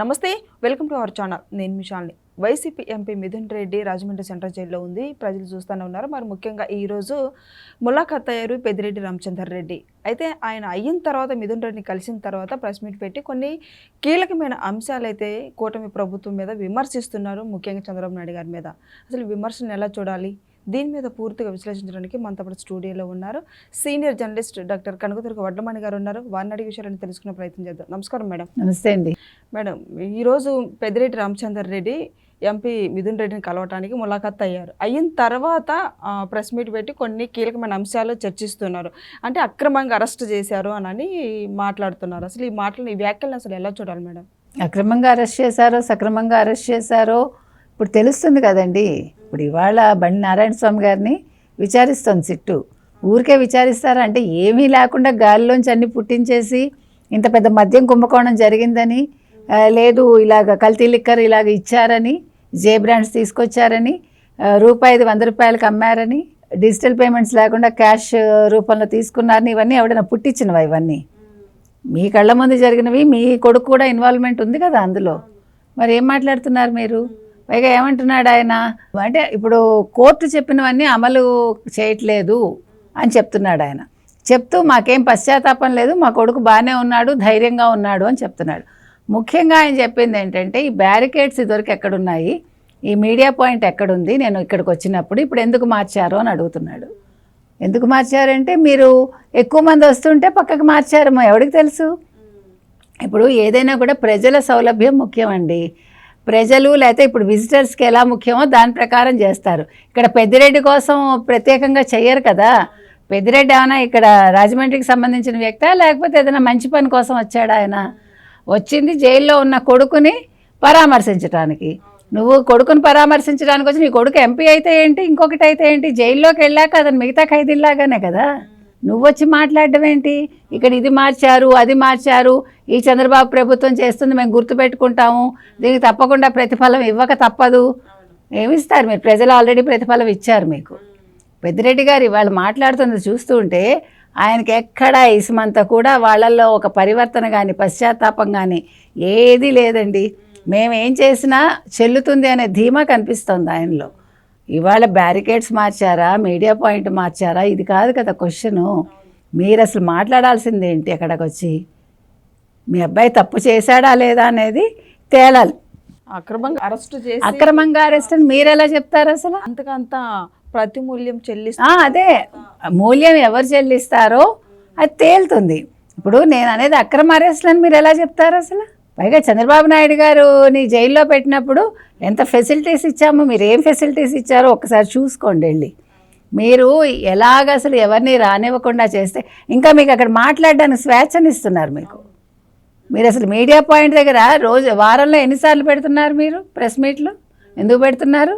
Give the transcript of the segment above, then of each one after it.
నమస్తే welcome to our channel. నేను మిషాల్ని YCP MP Mithun Reddy Rajahmundry central జైల్లో ఉంది. ప్రజలు చూస్తూనే ఉన్నారు. మరి ముఖ్యంగా ఈరోజు ములాఖాత్ అయ్యారు పెద్దిరెడ్డి రామచందర్ రెడ్డి. అయితే ఆయన అయిన తర్వాత మిథున్ రెడ్డిని కలిసిన తర్వాత ప్రెస్ మీట్ పెట్టి కొన్ని కీలకమైన అంశాలు అయితే కూటమి ప్రభుత్వం మీద విమర్శిస్తున్నారు ముఖ్యంగా చంద్రబాబు నాయుడు గారి మీద. అసలు విమర్శను ఎలా చూడాలి? దీని మీద పూర్తిగా విశ్లేషించడానికి మనతో పాటు స్టూడియోలో ఉన్నారు. Senior journalist doctor Kanakadurga Vadlamani garu ఉన్నారు. వారిని అడిగే విషయాలను తెలుసుకునే ప్రయత్నం చేద్దాం. నమస్కారం మేడం. నమస్తే అండి. మేడం ఈరోజు పెద్దిరెడ్డి రామచందర్ రెడ్డి ఎంపీ మిథున్ రెడ్డిని కలవటానికి ములాఖాత్ అయ్యారు. అయిన తర్వాత ప్రెస్ మీట్ పెట్టి కొన్ని కీలకమైన అంశాలు చర్చిస్తున్నారు. అంటే అక్రమంగా అరెస్ట్ చేశారు అని మాట్లాడుతున్నారు. అసలు ఈ మాటలు ఈ వ్యాఖ్యలను అసలు ఎలా చూడాలి మేడం? అక్రమంగా అరెస్ట్ చేశారో సక్రమంగా అరెస్ట్ చేశారో ఇప్పుడు తెలుస్తుంది కదండి. ఇప్పుడు ఇవాళ బండి నారాయణ స్వామి గారిని విచారిస్తుంది సిట్టు. ఊరికే విచారిస్తారా? అంటే ఏమీ లేకుండా గాలిలోంచి అన్ని పుట్టించేసి ఇంత పెద్ద మద్యం కుంభకోణం జరిగిందని లేదు ఇలాగ కల్తీ లిక్కర్ ఇలాగ ఇచ్చారని జే బ్రాండ్స్ తీసుకొచ్చారని రూపాయి రూపాయిది వంద రూపాయలకి అమ్మారని డిజిటల్ పేమెంట్స్ లేకుండా క్యాష్ రూపంలో తీసుకున్నారని ఇవన్నీ ఎవడైనా పుట్టించినవా ఇవన్నీ? మీ కళ్ళ ముందు జరిగినవి మీ కొడుకు కూడా ఇన్వాల్వ్మెంట్ ఉంది కదా అందులో. మరి ఏం మాట్లాడుతున్నారు మీరు? పైగా ఏమంటున్నాడు ఆయన అంటే ఇప్పుడు కోర్టు చెప్పినవన్నీ అమలు చేయట్లేదు అని చెప్తున్నాడు ఆయన చెప్తూ మాకేం పశ్చాత్తాపం లేదు మా కొడుకు బాగానే ఉన్నాడు ధైర్యంగా ఉన్నాడు అని చెప్తున్నాడు. ముఖ్యంగా ఆయన చెప్పింది ఏంటంటే ఈ బ్యారికేడ్స్ ఇదివరకు ఎక్కడున్నాయి? ఈ మీడియా పాయింట్ ఎక్కడుంది? నేను ఇక్కడికి వచ్చినప్పుడు ఇప్పుడు ఎందుకు మార్చారు అని అడుగుతున్నాడు. ఎందుకు మార్చారంటే మీరు ఎక్కువ మంది వస్తుంటే పక్కకు మార్చారేమో ఎవరికి తెలుసు? ఇప్పుడు ఏదైనా కూడా ప్రజల సౌలభ్యం ముఖ్యమండి. ప్రజలు లేకపోతే ఇప్పుడు విజిటర్స్కి ఎలా ముఖ్యమో దాని ప్రకారం చేస్తారు. ఇక్కడ పెద్దిరెడ్డి కోసం ప్రత్యేకంగా చెయ్యరు కదా. పెద్దిరెడ్డి ఏమైనా ఇక్కడ రాజమండ్రికి సంబంధించిన వ్యక్త? లేకపోతే ఏదైనా మంచి పని కోసం వచ్చాడా ఆయన? వచ్చింది జైల్లో ఉన్న కొడుకుని పరామర్శించడానికి నువ్వు కొడుకుని పరామర్శించడానికి వచ్చి నీ కొడుకు ఎంపీ అయితే ఏంటి? ఇంకొకటి అయితే ఏంటి? జైల్లోకి వెళ్ళాక అతను మిగతా ఖైదీల్లాగానే కదా. నువ్వు వచ్చి మాట్లాడడం ఏంటి ఇక్కడ ఇది మార్చారు అది మార్చారు. ఈ చంద్రబాబు ప్రభుత్వం చేస్తుంది మేము గుర్తుపెట్టుకుంటాము. దీనికి తప్పకుండా ప్రతిఫలం ఇవ్వక తప్పదు. ఏమిస్తారు మీరు? ప్రజలు ఆల్రెడీ ప్రతిఫలం ఇచ్చారు మీకు. పెద్దిరెడ్డి గారు ఇవాళ మాట్లాడుతుంది చూస్తూ ఉంటే ఆయనకి ఎక్కడ ఇసుమంతా కూడా వాళ్ళల్లో ఒక పరివర్తన కానీ పశ్చాత్తాపం కానీ ఏదీ లేదండి. మేము ఏం చేసినా చెల్లుతుంది అనే ధీమా కనిపిస్తుంది ఆయనలో. ఇవాళ బ్యారికేడ్స్ మార్చారా? మీడియా పాయింట్ మార్చారా? ఇది కాదు కదా క్వశ్చను మీరు అసలు మాట్లాడాల్సింది ఏంటి అక్కడికి వచ్చి మీ అబ్బాయి తప్పు చేశాడా లేదా అనేది తేలాలి. అక్రమంగా అరెస్ట్ చేసి అక్రమంగా అరెస్ట్ అని మీరు ఎలా చెప్తారు అసలు? అంతకంత ప్రతి మూల్యం చెల్లిస్తూ అదే. మూల్యం ఎవరు చెల్లిస్తారో అది తేలుతుంది. ఇప్పుడు నేను అనేది అక్రమ అరెస్ట్లు అని మీరు ఎలా చెప్తారు అసలు? పైగా చంద్రబాబు నాయుడు గారు నీ జైల్లో పెట్టినప్పుడు ఎంత ఫెసిలిటీస్ ఇచ్చామో మీరు ఏం ఫెసిలిటీస్ ఇచ్చారో ఒకసారి చూసుకోండి వెళ్ళి. మీరు ఎలాగ అసలు ఎవరిని రానివ్వకుండా చేస్తే ఇంకా మీకు అక్కడ మాట్లాడడానికి స్వేచ్ఛనిస్తున్నారు మీకు. మీరు అసలు మీడియా పాయింట్ దగ్గర రోజు వారంలో ఎన్నిసార్లు పెడుతున్నారు మీరు ప్రెస్ మీట్లు? ఎందుకు పెడుతున్నారు?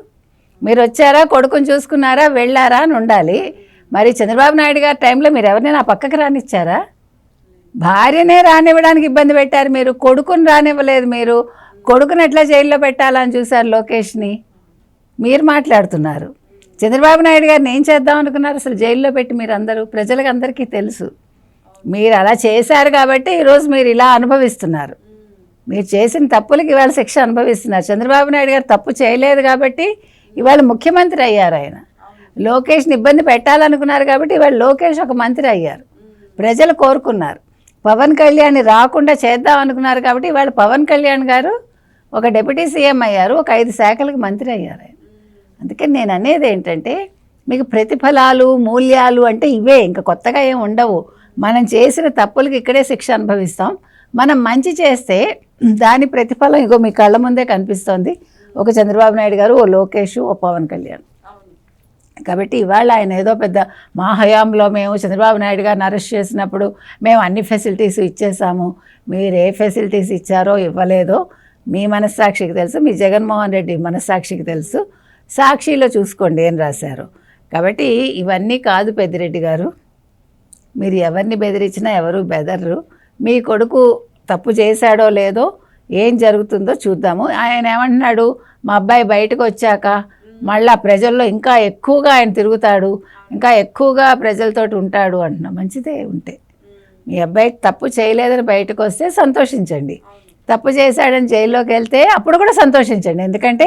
మీరు వచ్చారా కొడుకుని చూసుకున్నారా వెళ్ళారా అని ఉండాలి. మరి చంద్రబాబు నాయుడు గారి టైంలో మీరు ఎవరినైనా నా పక్కకి రానిచ్చారా? భార్యనే రానివ్వడానికి ఇబ్బంది పెట్టారు మీరు కొడుకుని రానివ్వలేదు మీరు. కొడుకుని ఎట్లా జైల్లో పెట్టాలని చూశారు లోకేష్ని? మీరు మాట్లాడుతున్నారు. చంద్రబాబు నాయుడు గారిని ఏం చేద్దాం అనుకున్నారు? అసలు జైల్లో పెట్టి మీరు అందరూ ప్రజలకు అందరికీ తెలుసు. మీరు అలా చేశారు కాబట్టి ఈరోజు మీరు ఇలా అనుభవిస్తున్నారు. మీరు చేసిన తప్పులకి ఇవాళ శిక్ష అనుభవిస్తున్నారు. చంద్రబాబు నాయుడు గారు తప్పు చేయలేదు కాబట్టి ఇవాళ ముఖ్యమంత్రి అయ్యారు ఆయన. లోకేష్ని ఇబ్బంది పెట్టాలనుకున్నారు కాబట్టి ఇవాళ లోకేష్ ఒక మంత్రి అయ్యారు. ప్రజలు కోరుకున్నారు. పవన్ కళ్యాణ్ రాకుండా చేద్దాం అనుకున్నారు కాబట్టి ఇవాళ పవన్ కళ్యాణ్ గారు ఒక డిప్యూటీ సీఎం అయ్యారు ఒక ఐదు శాఖలకు మంత్రి అయ్యారు ఆయన. అందుకని నేను అనేది ఏంటంటే మీకు ప్రతిఫలాలు మూల్యాలు అంటే ఇవే ఇంకా కొత్తగా ఏం ఉండవు. మనం చేసిన తప్పులకి ఇక్కడే శిక్ష అనుభవిస్తాం. మనం మంచి చేస్తే దాని ప్రతిఫలం ఇగో మీ కళ్ళ ముందే కనిపిస్తోంది. ఒక చంద్రబాబు నాయుడు గారు ఓ లోకేష్ ఓ పవన్ కళ్యాణ్. కాబట్టి ఇవాళ ఆయన ఏదో పెద్ద మా హయాంలో మేము చంద్రబాబు నాయుడు గారిని అరెస్ట్ చేసినప్పుడు మేము అన్ని ఫెసిలిటీస్ ఇచ్చేసాము. మీరు ఏ ఫెసిలిటీస్ ఇచ్చారో ఇవ్వలేదో. మీ మనస్సాక్షికి తెలుసు మీ జగన్మోహన్ రెడ్డి మనస్సాక్షికి తెలుసు. సాక్షిలో చూసుకోండి ఏం రాశారు. కాబట్టి ఇవన్నీ కాదు పెద్దిరెడ్డి గారు. మీరు ఎవరిని బెదిరించినా ఎవరు బెదర్రు. మీ కొడుకు తప్పు చేశాడో లేదో ఏం జరుగుతుందో చూద్దాము. ఆయన ఏమంటున్నాడు మా అబ్బాయి బయటకు వచ్చాక మళ్ళా ప్రజల్లో ఇంకా ఎక్కువగా ఆయన తిరుగుతాడు ఇంకా ఎక్కువగా ప్రజలతోటి ఉంటాడు అంటున్నా. మంచిదే ఉంటే. మీ అబ్బాయి తప్పు చేయలేదని బయటకు వస్తే సంతోషించండి. తప్పు చేశాడని జైల్లోకి వెళ్తే అప్పుడు కూడా సంతోషించండి. ఎందుకంటే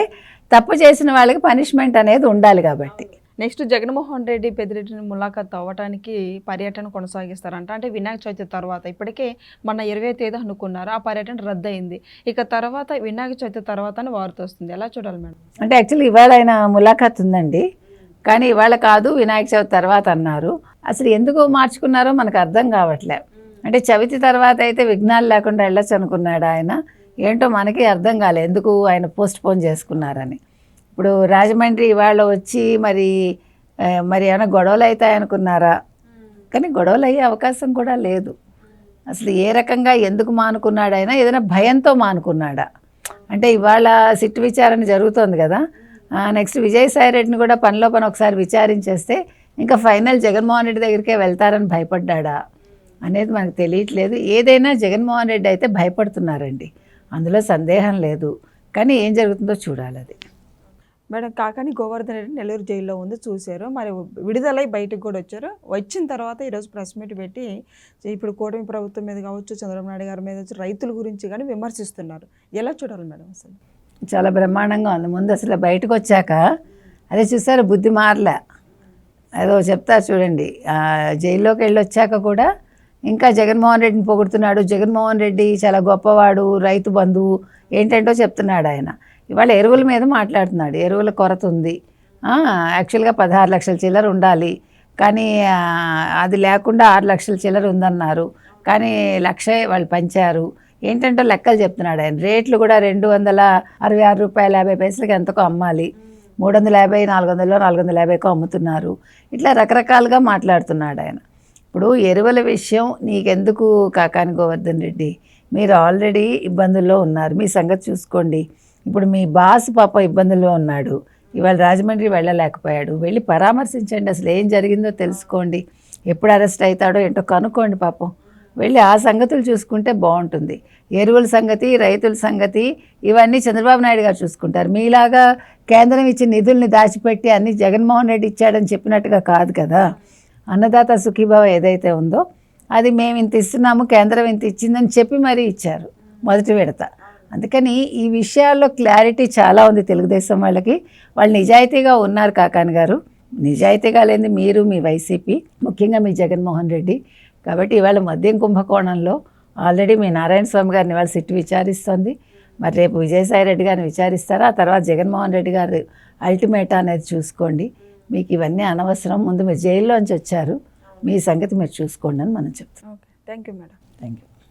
తప్పు చేసిన వాళ్ళకి పనిష్మెంట్ అనేది ఉండాలి కాబట్టి. నెక్స్ట్ జగన్మోహన్ రెడ్డి పెద్దిరెడ్డిని ములాఖత్ అవ్వడానికి పర్యటన కొనసాగిస్తారంట. అంటే వినాయక చవితి తర్వాత ఇప్పటికే మొన్న ఇరవై తేదీ అనుకున్నారు. ఆ పర్యటన రద్దయింది. ఇక తర్వాత వినాయక చవితి తర్వాత అని వార్త వస్తుంది. ఎలా చూడాలి మేడం? అంటే యాక్చువల్లీ ఇవాళ ఆయన ములాఖత్ ఉందండి. కానీ ఇవాళ కాదు వినాయక చవితి తర్వాత అన్నారు. అసలు ఎందుకు మార్చుకున్నారో మనకు అర్థం కావట్లే. అంటే చవితి తర్వాత అయితే విఘ్నాలు లేకుండా వెళ్ళొచ్చు అనుకున్నాడు ఆయన. ఏంటో మనకి అర్థం కాలేదు ఎందుకు ఆయన పోస్ట్ పోన్ చేసుకున్నారని. ఇప్పుడు రాజమండ్రి ఇవాళ వచ్చి మరి మరి ఏమైనా గొడవలు అవుతాయనుకున్నారా కానీ గొడవలు అయ్యే అవకాశం కూడా లేదు. అసలు ఏ రకంగా ఎందుకు మానుకున్నాడైనా ఏదైనా భయంతో మానుకున్నాడా? అంటే ఇవాళ సిట్ విచారణ జరుగుతోంది కదా. నెక్స్ట్ విజయసాయి రెడ్డిని కూడా పనిలో పని ఒకసారి విచారించేస్తే ఇంకా ఫైనల్ జగన్మోహన్ రెడ్డి దగ్గరికే వెళ్తారని భయపడ్డాడా? అనేది మనకు తెలియట్లేదు. ఏదైనా జగన్మోహన్ రెడ్డి అయితే భయపడుతున్నారండి. అందులో సందేహం లేదు. కానీ ఏం జరుగుతుందో చూడాలి అది. మేడం కాకాని గోవర్ధన్ రెడ్డి నెల్లూరు జైల్లో ఉంది చూశారు. మరి విడుదలై బయటకు కూడా వచ్చారు. వచ్చిన తర్వాత ఈరోజు ప్రెస్ మీట్ పెట్టి ఇప్పుడు కూటమి ప్రభుత్వం మీద కావచ్చు చంద్రబాబు నాయుడు గారి మీద వచ్చి రైతుల గురించి కానీ విమర్శిస్తున్నారు. ఎలా చూడాలి మేడం అసలు? చాలా బ్రహ్మాండంగా ఉంది. ముందు అసలు బయటకు వచ్చాక అదే చూసారు బుద్ధి మారలే. ఏదో చెప్తారు చూడండి. జైల్లోకి వెళ్ళి వచ్చాక కూడా ఇంకా జగన్మోహన్ రెడ్డిని పొగుడుతున్నాడు. జగన్మోహన్ రెడ్డి చాలా గొప్పవాడు రైతు బంధువు ఏంటంటో చెప్తున్నాడు ఆయన. ఇవాళ ఎరువుల మీద మాట్లాడుతున్నాడు. ఎరువుల కొరత ఉంది. యాక్చువల్గా పదహారు లక్షల చిల్లర ఉండాలి. కానీ అది లేకుండా ఆరు లక్షల చిల్లర ఉందన్నారు. కానీ లక్ష వాళ్ళు పంచారు. ఏంటంటే లెక్కలు చెప్తున్నాడు ఆయన. రేట్లు కూడా రెండు వందల అరవై ఆరు రూపాయల యాభై పైసలకి ఎంతకో అమ్మాలి. మూడు వందల యాభై నాలుగు వందలు నాలుగు వందల యాభైకో అమ్ముతున్నారు. ఇట్లా రకరకాలుగా మాట్లాడుతున్నాడు ఆయన. ఇప్పుడు ఎరువుల విషయం నీకెందుకు కాకాని గోవర్ధన్ రెడ్డి? మీరు ఆల్రెడీ ఇబ్బందుల్లో ఉన్నారు. మీ సంగతి చూసుకోండి. ఇప్పుడు మీ బాస్ పాప ఇబ్బందుల్లో ఉన్నాడు. ఇవాళ రాజమండ్రి వెళ్ళలేకపోయాడు. వెళ్ళి పరామర్శించండి. అసలు ఏం జరిగిందో తెలుసుకోండి. ఎప్పుడు అరెస్ట్ అవుతాడో ఏంటో కనుక్కోండి పాపం. వెళ్ళి ఆ సంగతులు చూసుకుంటే బాగుంటుంది. ఎరువుల సంగతి రైతుల సంగతి ఇవన్నీ చంద్రబాబు నాయుడు గారు చూసుకుంటారు. మీలాగా కేంద్రం ఇచ్చిన నిధుల్ని దాచిపెట్టి అన్ని జగన్మోహన్ రెడ్డి ఇచ్చాడని చెప్పినట్టుగా కాదు కదా. అన్నదాత సుఖీభావ ఏదైతే ఉందో అది మేము ఇంత ఇస్తున్నాము కేంద్రం ఇంత ఇచ్చిందని చెప్పి మరీ ఇచ్చారు. మొదటి విడత. అందుకని ఈ విషయాల్లో క్లారిటీ చాలా ఉంది తెలుగుదేశం వాళ్ళకి. వాళ్ళు నిజాయితీగా ఉన్నారు కాకాని గారు. నిజాయితీగా లేని మీరు మీ వైసీపీ ముఖ్యంగా మీ జగన్మోహన్ రెడ్డి. కాబట్టి ఇవాళ మద్యం కుంభకోణంలో ఆల్రెడీ మీ నారాయణ స్వామి గారిని ఇవాళ సిట్టు విచారిస్తోంది. మరి రేపు విజయసాయి రెడ్డి గారిని విచారిస్తారా? ఆ తర్వాత జగన్మోహన్ రెడ్డి గారు అల్టిమేటా అనేది చూసుకోండి. మీకు ఇవన్నీ అనవసరం. ముందు మీరు జైల్లోంచి వచ్చారు. మీ సంగతి మీరు చూసుకోండి అని మనం చెప్తాం okay thank you madam thank you